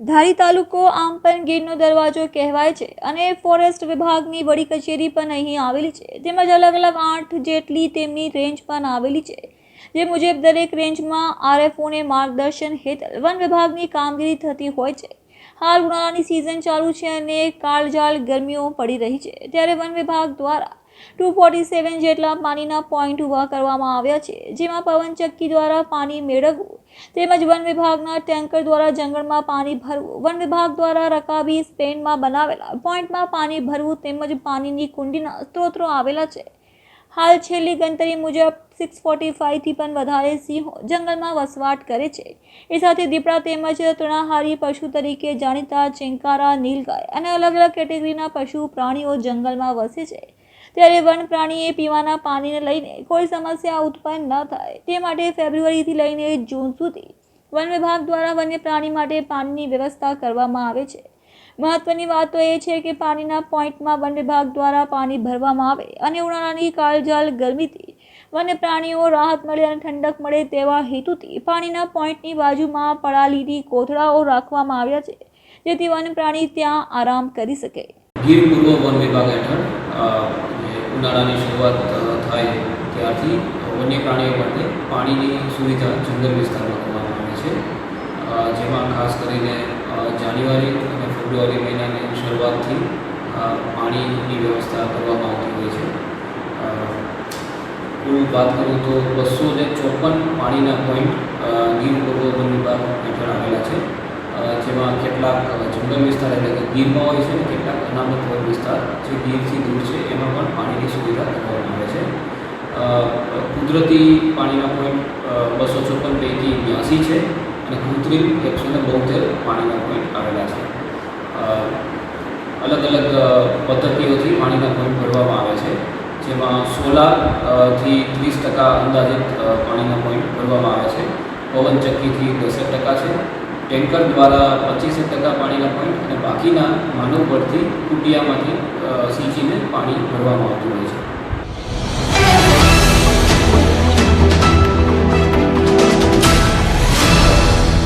ધારી તાલુકો આમ પણ ગીરનો દરવાજો કહેવાય છે અને ફોરેસ્ટ વિભાગની વડી કચેરી પણ અહીં આવેલી છે. તેમજ અલગ અલગ આઠ જેટલી તેમની રેન્જ પણ આવેલી છે. જે મુજબ દરેક રેન્જમાં આરએફઓને માર્ગદર્શન હેઠળ વન વિભાગની કામગીરી થતી હોય છે. હાલ ઉનાળાની સિઝન ચાલુ છે અને કાળજાળ ગરમીઓ પડી રહી છે. ત્યારે વન વિભાગ દ્વારા ટુ ફોર્ટી સેવન જેટલા પાણીના પોઈન્ટ ઊભા કરવામાં આવ્યા છે, જેમાં પવનચક્કી દ્વારા પાણી મેળવવું, તેમજ વન વિભાગના ટેન્કર દ્વારા જંગલમાં પાણી ભરવું, વન વિભાગ દ્વારા રકાબી સ્પેનમાં બનાવેલા પોઈન્ટમાં પાણી ભરવું તેમજ પાણીની કુંડીના સ્ત્રોતો આવેલા છે. હાલ છેલ્લી ગણતરી મુજબ સિક્સ ફોર્ટી ફાઇવથી પણ વધારે સિંહો જંગલમાં વસવાટ કરે છે. એ સાથે દીપડા તેમજ તૃણાહારી પશુ તરીકે જાણીતા ચિંકારા, નીલગાય અને અલગ અલગ કેટેગરીના પશુ પ્રાણીઓ જંગલમાં વસે છે. ત્યારે વન પ્રાણીએ પીવાના પાણીને લઈને કોઈ સમસ્યા ઉત્પન્ન ન થાય. તે માટે ફેબ્રુઆરીથી લઈને જૂન સુધી વન વિભાગ દ્વારા વન્ય પ્રાણી માટે પાણીની વ્યવસ્થા કરવામાં આવે છે. મહત્વની વાત તો એ છે કે પાણીના પોઈન્ટમાં વન વિભાગ દ્વારા પાણી ભરવામાં આવે અને ઉનાળાની કાળજાળ ગરમીથી વન્ય પ્રાણીઓ રાહત મળે અને ઠંડક મળે તેવા હેતુથી પાણીના પોઈન્ટની બાજુમાં પડાલીની કોથળાઓ રાખવામાં આવ્યા છે. જેથી વન પ્રાણી ત્યાં આરામ કરી શકે. ગીર પૂર્વ વન વિભાગ હેઠળ ઉનાળાની શરૂઆત થાય ત્યારથી વન્ય પ્રાણીઓ માટે પાણીની સુવિધા જંગલ વિસ્તારમાં કરવામાં આવે છે. જેમાં ખાસ કરીને જાન્યુઆરી અને ફેબ્રુઆરી મહિનાની શરૂઆતથી પાણીની વ્યવસ્થા કરવામાં આવતી હોય છે. હું વાત કરું તો બસો ચોપન પાણીના પોઈન્ટ અ, ગીર પૂર્વ વન વિભાગ હેઠળ આવેલા છે અ, જેમાં કેટલાક જંગલ વિસ્તાર એટલે કે ગીરમાં હોય છે કેટલાક અનામત વિસ્તાર જે ગીરથી દૂર છે, એમાં પણ પાણીની સુવિધા કરવામાં આવે છે. કુદરતી પાણીના પોઈન્ટ બસો ચોપન પૈકી બ્યાસી છે અને કૃત્રિમ એકસો ને બોતેર પાણીના પોઈન્ટ આવેલા છે. અલગ અલગ પદ્ધતિઓથી પાણીના પોઈન્ટ ભરવામાં આવે છે. જેમાં સોલારથી ત્રીસ ટકા અંદાજિત પાણીના પોઈન્ટ ભરવામાં આવે છે. પવનચક્કીથી દસેક ટકા છે. ટેન્કર દ્વારા પચીસેક ટકા પાણીના પોઈન્ટ અને બાકીના માનવ પરથી કુટિયામાંથી સિંચીને પાણી ભરવામાં આવતું હોય છે.